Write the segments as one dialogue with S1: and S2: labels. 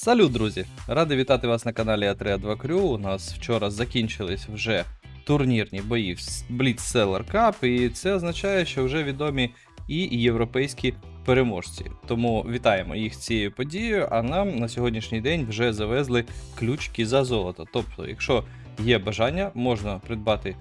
S1: Салют, друзі! Радий вітати вас на каналі А3 2 Crew. У нас вчора закінчились вже турнірні бої в Blitz Seller Cup, і це означає, що вже відомі і європейські переможці. Тому вітаємо їх цією подією. А нам на сьогоднішній день вже завезли ключики за золото. Тобто, якщо є бажання, можна придбати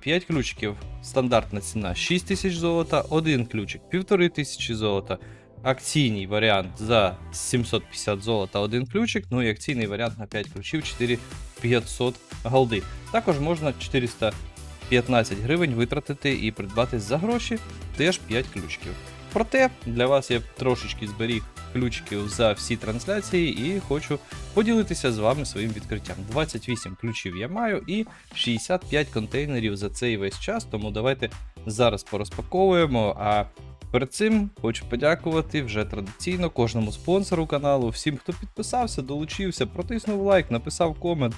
S1: 5 ключиків, стандартна ціна 6 тисяч золота, один ключик 1500 золота, акційний варіант за 750 золота, один ключик, ну і акційний варіант на 5 ключів 4500 голди. Також можна 415 гривень витратити і придбати за гроші теж 5 ключиків. Проте для вас я трошечки зберіг ключиків за всі трансляції і хочу поділитися з вами своїм відкриттям. 28 ключів я маю і 65 контейнерів за цей весь час, тому давайте зараз порозпаковуємо. А перед цим хочу подякувати вже традиційно кожному спонсору каналу, всім, хто підписався, долучився, протиснув лайк, написав комент.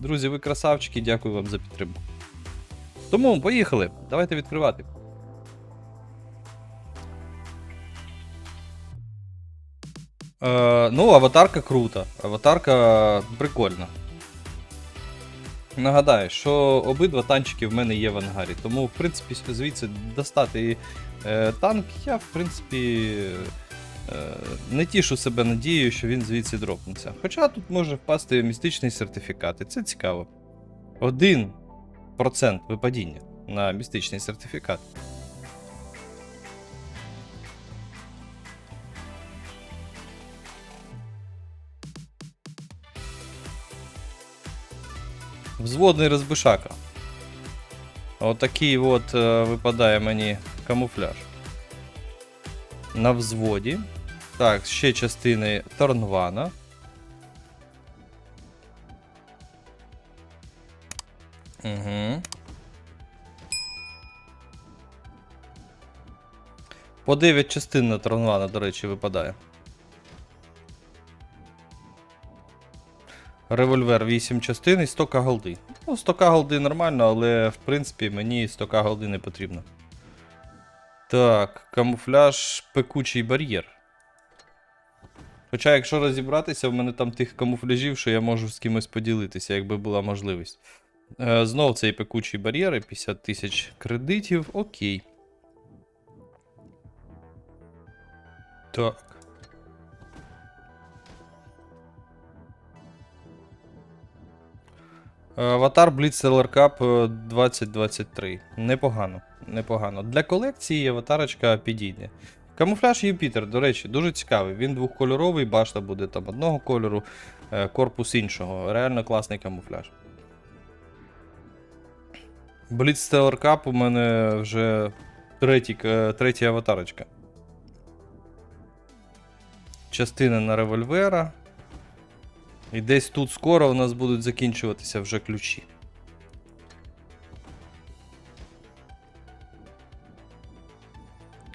S1: Друзі, ви красавчики, дякую вам за підтримку. Тому поїхали, давайте відкривати. Е, ну, аватарка крута. Аватарка прикольна. Нагадаю, що обидва танчики в мене є в ангарі, тому, в принципі, звідси достати е, танк, я, в принципі, е, не тішу себе надією, що він звідси дропнеться. Хоча тут може впасти містичний сертифікат, і це цікаво. 1% випадіння на містичний сертифікат. Взводний розбишака. Отакий от е, випадає мені камуфляж. На взводі. Так, ще частини Торнвана. Угу. По 9 частин на Торнвана, до речі, випадає. Револьвер 8 частин і 100 голди. Ну, 100 голди нормально, але в принципі мені 100 голди не потрібно. Так, камуфляж пекучий бар'єр. Хоча, якщо розібратися, в мене там тих камуфляжів, що я можу з кимось поділитися, якби була можливість. Е, знов цей пекучий бар'єр і 50 тисяч кредитів. Окей. Так. Аватар Blitz Seller Cup е, 2023. Непогано. Непогано. Для колекції аватарочка підійде. Камуфляж Юпітер, до речі, дуже цікавий. Він двохкольоровий, башта буде там одного кольору, е, корпус іншого. Реально класний камуфляж. Blitz Seller Cup у мене вже третій, е, третя аватарочка. Частина на револьвера. І десь тут скоро у нас будуть закінчуватися вже ключі.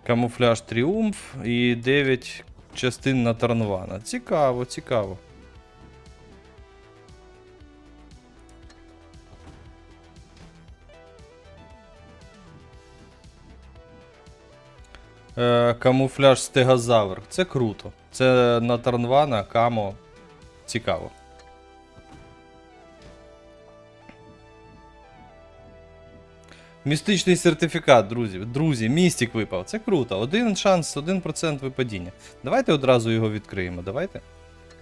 S1: Камуфляж Тріумф і 9 частин на Тарнвана. Цікаво, цікаво. Е, камуфляж Стегозавр. Це круто. Це на Тарнвана, Камо. Цікаво. Містичний сертифікат, друзі. Друзі, містик випав. Це круто. Один шанс, 1% випадіння. Давайте одразу його відкриємо. Давайте.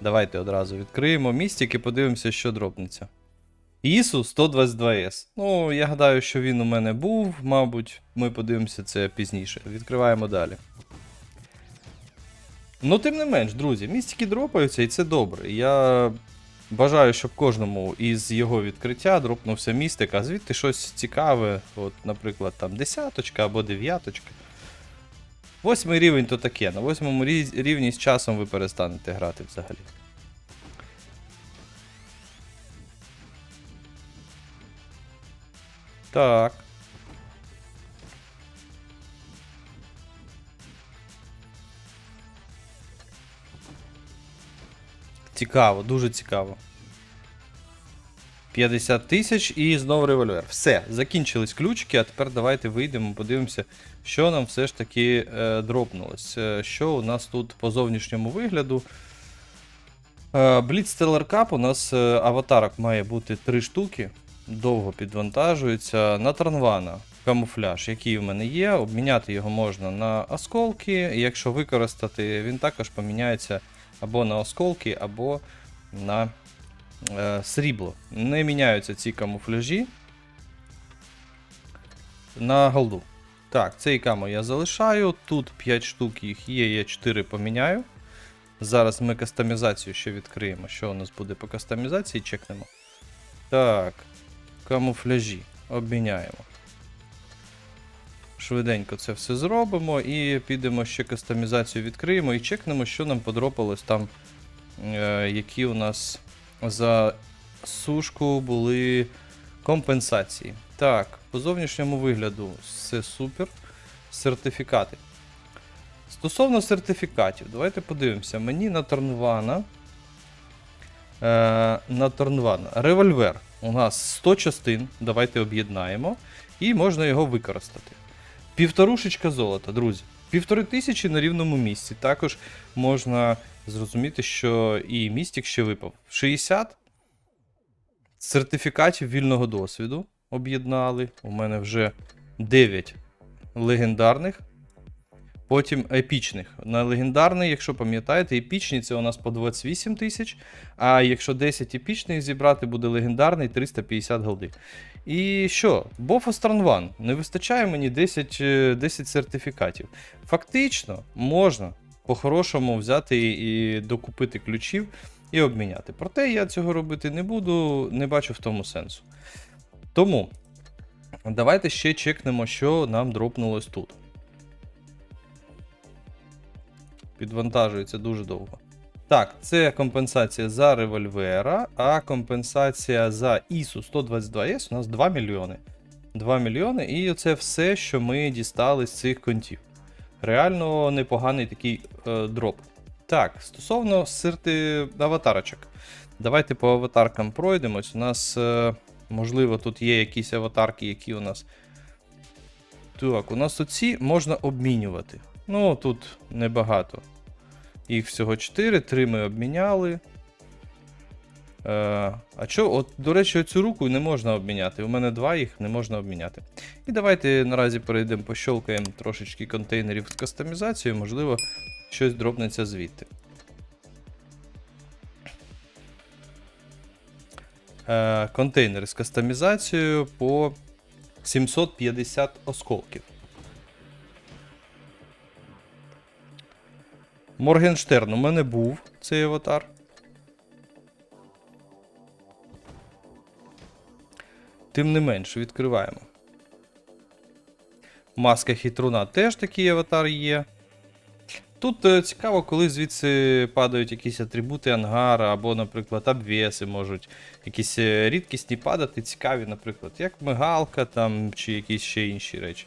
S1: Давайте одразу відкриємо містик і подивимося, що дропнеться. ІСУ 122С. Ну, я гадаю, що він у мене був, мабуть, ми подивимося це пізніше. Відкриваємо далі. Ну, тим не менш, друзі, містики дропаються, і це добре. Я бажаю, щоб кожному із його відкриття дропнувся містик, а звідти щось цікаве, от, наприклад, там десяточка або дев'яточка. Восьмий рівень то таке. На восьмому рівні з часом ви перестанете грати взагалі. Так. Цікаво, дуже цікаво. 50 тисяч і знову револьвер. Все, закінчились ключики, а тепер давайте вийдемо, подивимося, що нам все ж таки е, дропнулось. Е, що у нас тут по зовнішньому вигляду. Е, Blitz Stellar у нас е, аватарок має бути 3 штуки. Довго підвантажується. На Транвана камуфляж, який в мене є. Обміняти його можна на осколки. Якщо використати, він також поміняється або на осколки, або на е, срібло. Не міняються ці камуфляжі на голду. Так, цей камо я залишаю. Тут 5 штук їх є, я 4 поміняю. Зараз ми кастомізацію ще відкриємо. Що у нас буде по кастомізації, чекнемо. Так, камуфляжі обміняємо. Швиденько це все зробимо і підемо ще кастомізацію відкриємо і чекнемо, що нам подропалось там, е, які у нас за сушку були компенсації. Так, по зовнішньому вигляду все супер. Сертифікати. Стосовно сертифікатів, давайте подивимося. Мені на Торнвана. Е, на Торнвана. Револьвер. У нас 100 частин. Давайте об'єднаємо. І можна його використати. Півторушечка золота, друзі. Півтори тисячі на рівному місці. Також можна зрозуміти, що і містік ще випав. 60 сертифікатів вільного досвіду об'єднали. У мене вже 9 легендарних. Потім епічних. На легендарний, якщо пам'ятаєте, епічні це у нас по 28 тисяч. А якщо 10 епічних зібрати, буде легендарний 350 голди. І що? Бофо Странван. Не вистачає мені 10, е, 10 сертифікатів. Фактично, можна по-хорошому взяти і докупити ключів і обміняти. Проте я цього робити не буду, не бачу в тому сенсу. Тому давайте ще чекнемо, що нам дропнулось тут. Підвантажується дуже довго. Так, це компенсація за револьвера, а компенсація за ISU 122S у нас 2 мільйони. 2 мільйони, і це все, що ми дістали з цих контів. Реально непоганий такий е, дроп. Так, стосовно сирти аватарочок. Давайте по аватаркам пройдемось. У нас, е, можливо, тут є якісь аватарки, які у нас. Так, у нас оці можна обмінювати. Ну, тут небагато. Їх всього 4, 3 ми обміняли. Е, а що, от, до речі, цю руку не можна обміняти. У мене два їх не можна обміняти. І давайте наразі перейдемо, пощолкаємо трошечки контейнерів з кастомізацією, можливо, щось дробнеться звідти. Е, контейнери з кастомізацією по 750 осколків. Моргенштерн у мене був цей аватар. Тим не менш, відкриваємо. Маска хитруна теж такий аватар є. Тут е, цікаво, коли звідси падають якісь атрибути ангара, або, наприклад, обвеси можуть якісь е, рідкісні падати, цікаві, наприклад, як мигалка там, чи якісь ще інші речі.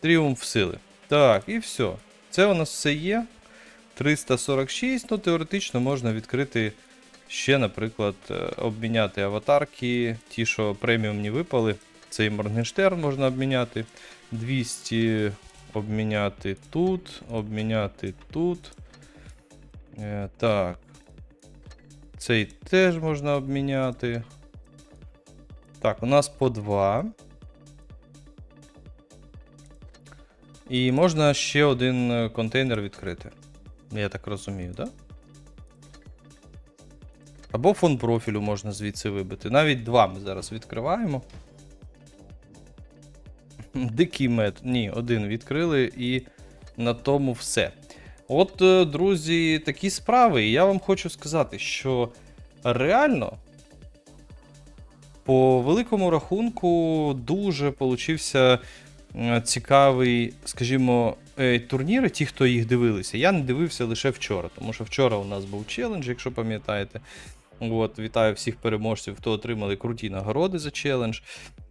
S1: Тріумф сили. Так, і все. Це у нас все є. 346, ну теоретично можна відкрити ще, наприклад, е, обміняти аватарки, ті, що преміумні випали. Цей Моргенштерн можна обміняти. 200 обміняти тут, обміняти тут. Е, Так. Цей теж можна обміняти. Так, у нас по 2. І можна ще один е, контейнер відкрити. Я так розумію, так? Да? Або фон профілю можна звідси вибити. Навіть два ми зараз відкриваємо. Дикий мед. Ні, один відкрили і на тому все. От, е, друзі, такі справи. І я вам хочу сказати, що реально, по великому рахунку, дуже получився цікавий, скажімо, е, турніри, ті, хто їх дивилися. Я не дивився лише вчора, тому що вчора у нас був челендж, якщо пам'ятаєте. От, Вітаю всіх переможців, хто отримали круті нагороди за челендж.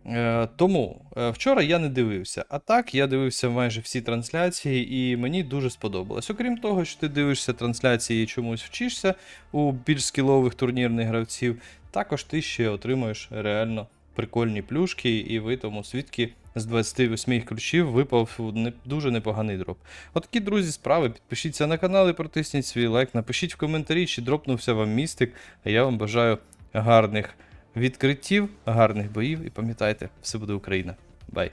S1: Е, Тому е, вчора я не дивився. А так, я дивився майже всі трансляції, і мені дуже сподобалось. Окрім того, що ти дивишся трансляції і чомусь вчишся у більш скілових турнірних гравців, також ти ще отримуєш реально прикольні плюшки, і ви тому свідки з 28 ключів випав не, дуже непоганий дроп. Отакі, друзі, справи. Підпишіться на канал і протисніть свій лайк. Напишіть в коментарі, чи дропнувся вам містик. А я вам бажаю гарних відкриттів, гарних боїв. І пам'ятайте, все буде Україна. Бай!